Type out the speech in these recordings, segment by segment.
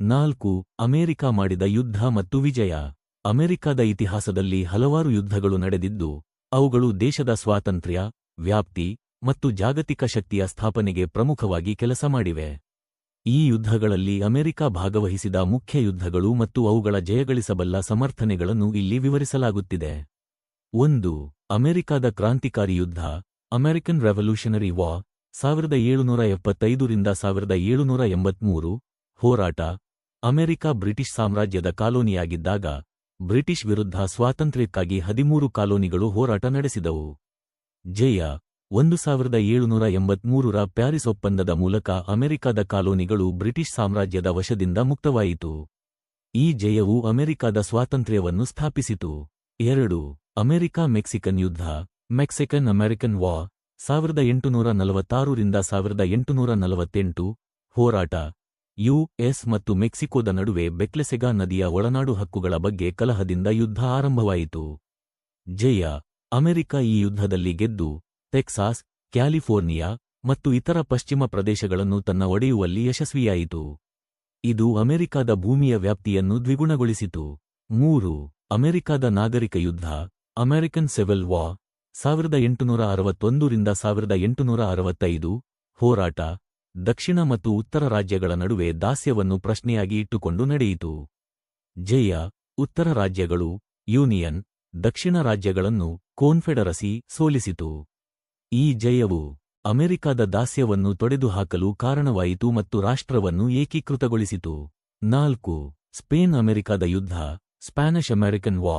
ನಾಲ್ಕು, ಅಮೆರಿಕ ಮಾಡಿದ ಯುದ್ಧ ಮತ್ತು ವಿಜಯ. ಅಮೆರಿಕದ ಇತಿಹಾಸದಲ್ಲಿ ಹಲವಾರು ಯುದ್ಧಗಳು ನಡೆದಿದ್ದು, ಅವುಗಳು ದೇಶದ ಸ್ವಾತಂತ್ರ್ಯ, ವ್ಯಾಪ್ತಿ ಮತ್ತು ಜಾಗತಿಕ ಶಕ್ತಿಯ ಸ್ಥಾಪನೆಗೆ ಪ್ರಮುಖವಾಗಿ ಕೆಲಸ ಮಾಡಿವೆ. ಈ ಯುದ್ಧಗಳಲ್ಲಿ ಅಮೆರಿಕ ಭಾಗವಹಿಸಿದ ಮುಖ್ಯ ಯುದ್ಧಗಳು ಮತ್ತು ಅವುಗಳ ಜಯಗಳಿಸಬಲ್ಲ ಸಮರ್ಥನೆಗಳನ್ನು ಇಲ್ಲಿ ವಿವರಿಸಲಾಗುತ್ತಿದೆ. ಒಂದು, ಅಮೆರಿಕದ ಕ್ರಾಂತಿಕಾರಿ ಯುದ್ಧ ಅಮೆರಿಕನ್ ರೆವಲ್ಯೂಷನರಿ ವಾ ಸಾವಿರದ ಏಳುನೂರ ಎಪ್ಪತ್ತೈದರಿಂದ ಸಾವಿರದ ಏಳುನೂರ ಎಂಬತ್ಮೂರು, ಹೋರಾಟ ಅಮೆರಿಕ ಬ್ರಿಟಿಷ್ ಸಾಮ್ರಾಜ್ಯದ ಕಾಲೋನಿಯಾಗಿದ್ದಾಗ, ಬ್ರಿಟಿಷ್ ವಿರುದ್ಧ ಸ್ವಾತಂತ್ರ್ಯಕ್ಕಾಗಿ ಹದಿಮೂರು ಕಾಲೋನಿಗಳು ಹೋರಾಟ ನಡೆಸಿದವು. ಜಯ ಒಂದು ಸಾವಿರದ ಏಳುನೂರ ಎಂಬತ್ಮೂರರ ಪ್ಯಾರಿಸ್ ಒಪ್ಪಂದದ ಮೂಲಕ ಅಮೆರಿಕದ ಕಾಲೋನಿಗಳು ಬ್ರಿಟಿಷ್ ಸಾಮ್ರಾಜ್ಯದ ವಶದಿಂದ ಮುಕ್ತವಾಯಿತು. ಈ ಜಯವು ಅಮೆರಿಕದ ಸ್ವಾತಂತ್ರ್ಯವನ್ನು ಸ್ಥಾಪಿಸಿತು. ಎರಡು, ಅಮೆರಿಕ ಮೆಕ್ಸಿಕನ್ ಯುದ್ಧ, ಮೆಕ್ಸಿಕನ್ ಅಮೆರಿಕನ್ ವಾ ಸಾವಿರದ ಎಂಟುನೂರ ನಲವತ್ತಾರರಿಂದ ಸಾವಿರದ ಎಂಟುನೂರ ನಲವತ್ತೆಂಟು, ಹೋರಾಟ. ಯುಎಸ್ ಮತ್ತು ಮೆಕ್ಸಿಕೋದ ನಡುವೆ ಬೆಕ್ಲೆಸೆಗಾ ನದಿಯ ಒಳನಾಡು ಹಕ್ಕುಗಳ ಬಗ್ಗೆ ಕಲಹದಿಂದ ಯುದ್ಧ ಆರಂಭವಾಯಿತು. ಜಯ, ಅಮೆರಿಕ ಈ ಯುದ್ಧದಲ್ಲಿ ಗೆದ್ದು, ಟೆಕ್ಸಾಸ್, ಕ್ಯಾಲಿಫೋರ್ನಿಯಾ ಮತ್ತು ಇತರ ಪಶ್ಚಿಮ ಪ್ರದೇಶಗಳನ್ನು ತನ್ನ ಒಡೆಯುವಲ್ಲಿ ಯಶಸ್ವಿಯಾಯಿತು. ಇದು ಅಮೆರಿಕದ ಭೂಮಿಯ ವ್ಯಾಪ್ತಿಯನ್ನು ದ್ವಿಗುಣಗೊಳಿಸಿತು. ಮೂರು, ಅಮೆರಿಕದ ನಾಗರಿಕ ಯುದ್ಧ, ಅಮೆರಿಕನ್ ಸಿವಿಲ್ ವಾ ಸಾವಿರದ ಎಂಟುನೂರ ಅರವತ್ತೊಂದರಿಂದ ಸಾವಿರದ ಎಂಟುನೂರ ಅರವತ್ತೈದು, ಹೋರಾಟ ದಕ್ಷಿಣ ಮತ್ತು ಉತ್ತರ ರಾಜ್ಯಗಳ ನಡುವೆ ದಾಸ್ಯವನ್ನು ಪ್ರಶ್ನೆಯಾಗಿ ಇಟ್ಟುಕೊಂಡು ನಡೆಯಿತು. ಜಯ, ಉತ್ತರ ರಾಜ್ಯಗಳು, ಯೂನಿಯನ್, ದಕ್ಷಿಣ ರಾಜ್ಯಗಳನ್ನು ಕೋನ್ಫೆಡರಸಿ ಸೋಲಿಸಿತು. ಈ ಜಯವು ಅಮೆರಿಕಾದ ದಾಸ್ಯವನ್ನು ತೊಡೆದುಹಾಕಲು ಕಾರಣವಾಯಿತು ಮತ್ತು ರಾಷ್ಟ್ರವನ್ನು ಏಕೀಕೃತಗೊಳಿಸಿತು. ನಾಲ್ಕು, ಸ್ಪೇನ್ ಅಮೆರಿಕದ ಯುದ್ಧ, ಸ್ಪ್ಯಾನಿಷ್ ಅಮೆರಿಕನ್ ವಾ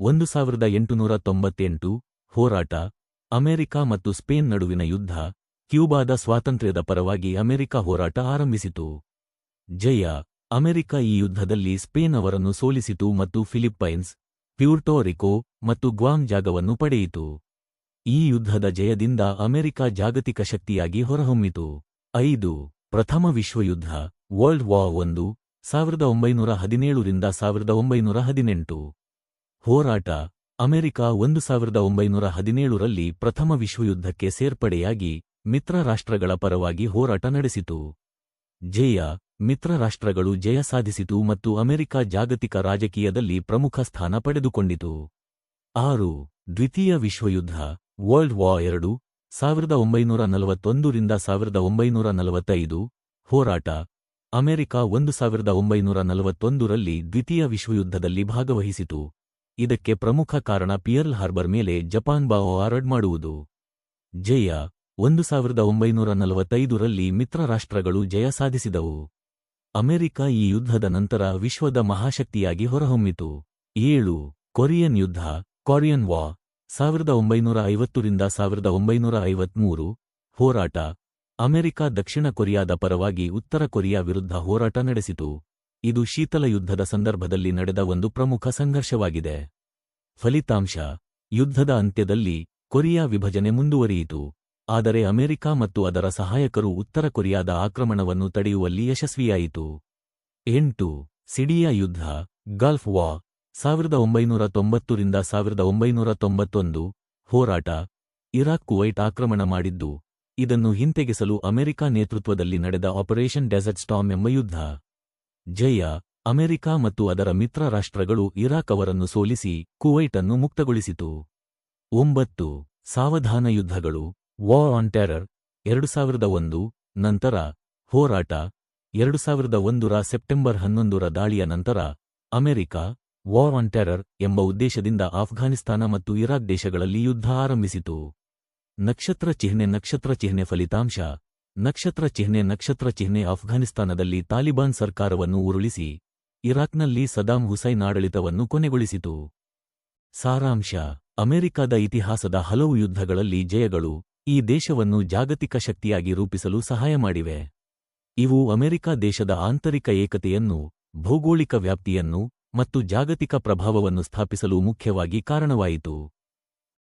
ಒಂದು ಸಾವಿರದ ಎಂಟುನೂರ ತೊಂಬತ್ತೆಂಟು, ಹೋರಾಟ, ಅಮೆರಿಕ ಮತ್ತು ಸ್ಪೇನ್ ನಡುವಿನ ಯುದ್ಧ ಕ್ಯೂಬಾದ ಸ್ವಾತಂತ್ರ್ಯದ ಪರವಾಗಿ ಅಮೆರಿಕ ಹೋರಾಟ ಆರಂಭಿಸಿತು. ಜಯ, ಅಮೆರಿಕ ಈ ಯುದ್ಧದಲ್ಲಿ ಸ್ಪೇನ್ ಅವರನ್ನು ಸೋಲಿಸಿತು ಮತ್ತು ಫಿಲಿಪ್ಪೈನ್ಸ್ ಪ್ಯೂರ್ಟೋರಿಕೊ ಮತ್ತು ಗ್ವಾಮ್ ಜಾಗವನ್ನು ಪಡೆಯಿತು. ಈ ಯುದ್ಧದ ಜಯದಿಂದ ಅಮೆರಿಕ ಜಾಗತಿಕ ಶಕ್ತಿಯಾಗಿ ಹೊರಹೊಮ್ಮಿತು. ಐದು, ಪ್ರಥಮ ವಿಶ್ವಯುದ್ಧ, ವರ್ಲ್ಡ್ ವಾ ಒಂದು, ಸಾವಿರದ ಒಂಬೈನೂರ ಹದಿನೇಳರಿಂದ ಸಾವಿರದ ಒಂಬೈನೂರ ಹದಿನೆಂಟು. ಹೋರಾಟ, ಅಮೆರಿಕ ಒಂದು ಸಾವಿರದ ಒಂಬೈನೂರ ಹದಿನೇಳರಲ್ಲಿ ಪ್ರಥಮ ವಿಶ್ವಯುದ್ಧಕ್ಕೆ ಸೇರ್ಪಡೆಯಾಗಿ ಮಿತ್ರ ರಾಷ್ಟ್ರಗಳ ಪರವಾಗಿ ಹೋರಾಟ ನಡೆಸಿತು. ಜಯ ಮಿತ್ರ ರಾಷ್ಟ್ರಗಳು ಜಯ ಸಾಧಿಸಿತು ಮತ್ತು ಅಮೆರಿಕ ಜಾಗತಿಕ ರಾಜಕೀಯದಲ್ಲಿ ಪ್ರಮುಖ ಸ್ಥಾನ ಪಡೆದುಕೊಂಡಿತು. ಆರು ದ್ವಿತೀಯ ವಿಶ್ವಯುದ್ಧ ವರ್ಲ್ಡ್ ವಾ ಎರಡು, ಸಾವಿರದ ಒಂಬೈನೂರ ನಲವತ್ತೊಂದರಿಂದ ಸಾವಿರದ ಒಂಬೈನೂರ ನಲವತ್ತೈದು, ಹೋರಾಟ ಅಮೆರಿಕ ಒಂದು ಸಾವಿರದ ಒಂಬೈನೂರ ನಲವತ್ತೊಂದರಲ್ಲಿ ದ್ವಿತೀಯ ವಿಶ್ವಯುದ್ಧದಲ್ಲಿ ಭಾಗವಹಿಸಿತು. ಇದಕ್ಕೆ ಪ್ರಮುಖ ಕಾರಣ ಪಿಯರ್ಲ್ ಹಾರ್ಬರ್ ಮೇಲೆ ಜಪಾನ್ ಬಾವೋ ಮಾಡುವುದು. ಜಯ ಒಂದು ಸಾವಿರದ ಒಂಬೈನೂರ ನಲವತ್ತೈದರಲ್ಲಿ ಮಿತ್ರ ರಾಷ್ಟ್ರಗಳು ಜಯ ಸಾಧಿಸಿದವು. ಅಮೆರಿಕ ಈ ಯುದ್ಧದ ನಂತರ ವಿಶ್ವದ ಮಹಾಶಕ್ತಿಯಾಗಿ ಹೊರಹೊಮ್ಮಿತು. ಏಳು, ಕೊರಿಯನ್ ಯುದ್ಧ, ಕೊರಿಯನ್ ವಾ ಸಾವಿರದ ಒಂಬೈನೂರ ಐವತ್ತರಿಂದ ಸಾವಿರದ ಒಂಬೈನೂರ ಐವತ್ಮೂರು, ಹೋರಾಟ. ಅಮೆರಿಕ ದಕ್ಷಿಣ ಕೊರಿಯಾದ ಪರವಾಗಿ ಉತ್ತರ ಕೊರಿಯಾ ವಿರುದ್ಧ ಹೋರಾಟ ನಡೆಸಿತು. ಇದು ಶೀತಲ ಯುದ್ಧದ ಸಂದರ್ಭದಲ್ಲಿ ನಡೆದ ಒಂದು ಪ್ರಮುಖ ಸಂಘರ್ಷವಾಗಿದೆ. ಫಲಿತಾಂಶ, ಯುದ್ಧದ ಅಂತ್ಯದಲ್ಲಿ ಕೊರಿಯಾ ವಿಭಜನೆ ಮುಂದುವರಿಯಿತು. ಆದರೆ ಅಮೆರಿಕ ಮತ್ತು ಅದರ ಸಹಾಯಕರು ಉತ್ತರ ಕೊರಿಯಾದ ಆಕ್ರಮಣವನ್ನು ತಡೆಯುವಲ್ಲಿ ಯಶಸ್ವಿಯಾಯಿತು. ಎಂಟು ಸಿಡಿಯಾ ಯುದ್ಧ, ಗಲ್ಫ್ ವಾ ಸಾವಿರದ ಒಂಬೈನೂರ ತೊಂಬತ್ತರಿಂದ ಸಾವಿರದ ಒಂಬೈನೂರ ತೊಂಬತ್ತೊಂದು, ಹೋರಾಟ, ಇರಾಕ್ ಕುವೈಟ್ ಆಕ್ರಮಣ ಮಾಡಿದ್ದು, ಇದನ್ನು ಹಿಂತೆಗೆಸಲು ಅಮೆರಿಕ ನೇತೃತ್ವದಲ್ಲಿ ನಡೆದ ಆಪರೇಷನ್ ಡೆಸರ್ಟ್ ಸ್ಟಾಮ್ ಎಂಬ ಯುದ್ಧ. ಜಯ, ಅಮೆರಿಕ ಮತ್ತು ಅದರ ಮಿತ್ರ ರಾಷ್ಟ್ರಗಳು ಇರಾಕ್ ಅವರನ್ನು ಸೋಲಿಸಿ ಕುವೈಟ್ ಅನ್ನು ಮುಕ್ತಗೊಳಿಸಿತು. ಒಂಬತ್ತು, ಸಾವಧಾನ ಯುದ್ಧಗಳು ವಾರ್ ಆನ್ ಟೆರರ್ ಎರಡು ಸಾವಿರದ ಒಂದು ನಂತರ ಹೋರಾಟ, ಎರಡು ಸಾವಿರದ ಒಂದರ ಸೆಪ್ಟೆಂಬರ್ ಹನ್ನೊಂದರ ದಾಳಿಯ ನಂತರ ಅಮೆರಿಕ ವಾರ್ ಆನ್ ಟೆರರ್ ಎಂಬ ಉದ್ದೇಶದಿಂದ ಆಫ್ಘಾನಿಸ್ತಾನ ಮತ್ತು ಇರಾಕ್ ದೇಶಗಳಲ್ಲಿ ಯುದ್ಧ ಆರಂಭಿಸಿತು. ನಕ್ಷತ್ರ ಚಿಹ್ನೆ ನಕ್ಷತ್ರ ಚಿಹ್ನೆ ಫಲಿತಾಂಶ, ನಕ್ಷತ್ರ ಚಿಹ್ನೆ ನಕ್ಷತ್ರ ಚಿಹ್ನೆ ಆಫ್ಘಾನಿಸ್ತಾನದಲ್ಲಿ ತಾಲಿಬಾನ್ ಸರ್ಕಾರವನ್ನು ಉರುಳಿಸಿ, ಇರಾಕ್ನಲ್ಲಿ ಸದಾಂ ಹುಸೈನ್ ಆಡಳಿತವನ್ನು ಕೊನೆಗೊಳಿಸಿತು. ಸಾರಾಂಶ, ಅಮೆರಿಕದ ಇತಿಹಾಸದ ಹಲವು ಯುದ್ಧಗಳಲ್ಲಿ ಜಯಗಳು ಈ ದೇಶವನ್ನು ಜಾಗತಿಕ ಶಕ್ತಿಯಾಗಿ ರೂಪಿಸಲು ಸಹಾಯ ಮಾಡಿವೆ. ಇವು ಅಮೆರಿಕ ದೇಶದ ಆಂತರಿಕ ಏಕತೆಯನ್ನು, ಭೌಗೋಳಿಕ ವ್ಯಾಪ್ತಿಯನ್ನು ಮತ್ತು ಜಾಗತಿಕ ಪ್ರಭಾವವನ್ನು ಸ್ಥಾಪಿಸಲು ಮುಖ್ಯವಾಗಿ ಕಾರಣವಾಯಿತು.